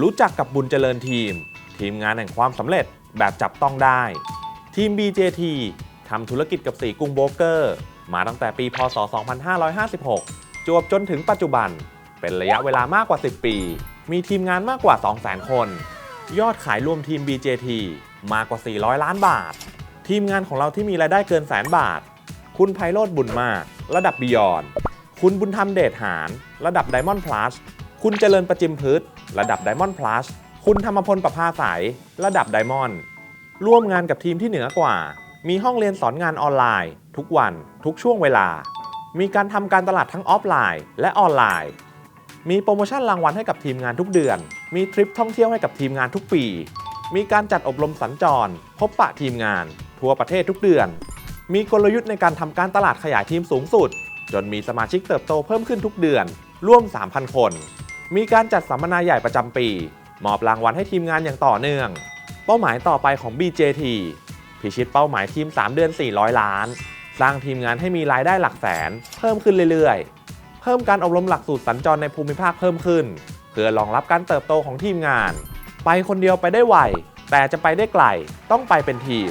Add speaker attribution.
Speaker 1: รู้จักกับบุญเจริญทีม ทีมงานแห่งความสำเร็จแบบจับต้องได้ ทีม BJT ทำธุรกิจกับสีกรุงโบรกเกอร์ มาตั้งแต่ปี พศ 2556 จวบจนถึงปัจจุบัน เป็นระยะเวลามากกว่า 10 ปี มีทีมงานมากกว่า 200,000 คน ยอดขายรวมทีม BJT มากกว่า 400 ล้านบาท ทีมงานของเราที่มีรายได้เกินแสนบาท คุณไพโรธบุญมาก ระดับบิยอน คุณบุญธรรมเดชหารระดับไดมอนด์พลัส คุณเจริญประจิมพืชระดับไดมอนด์พลัสคุณธรรมพลประภาสายระดับไดมอนด์ร่วมงานกับทีมที่เหนือกว่า มีห้องเรียนสอนงานออนไลน์ ทุกวันทุกช่วงเวลา มีการทำการตลาดทั้งออฟไลน์ และออนไลน์ มีโปรโมชั่นรางวัลให้กับทีมงานทุกเดือน มีทริปท่องเที่ยวให้กับทีมงานทุกปี มีการจัดอบรมสัญจร พบปะทีมงาน ทั่วประเทศทุกเดือน มีกลยุทธ์ในการทำการตลาดขยายทีมสูงสุด จนมีสมาชิกเติบโตเพิ่มขึ้นทุกเดือน ร่วม 3,000 คน มีการจัดสัมมนาใหญ่ประจำปี มอบรางวัลให้ทีมงานอย่างต่อเนื่อง เป้าหมายต่อไปของ BJT พิชิตเป้าหมายทีม 3 เดือน 400 ล้าน สร้างทีมงานให้มีรายได้หลักแสน เพิ่มขึ้นเรื่อยๆ เพิ่มการอบรมหลักสูตรสัญจรในภูมิภาคเพิ่มขึ้น เพื่อรองรับการเติบโตของทีมงาน ไปคนเดียวไปได้ไวแต่จะไปได้ไกลต้องไปเป็นทีม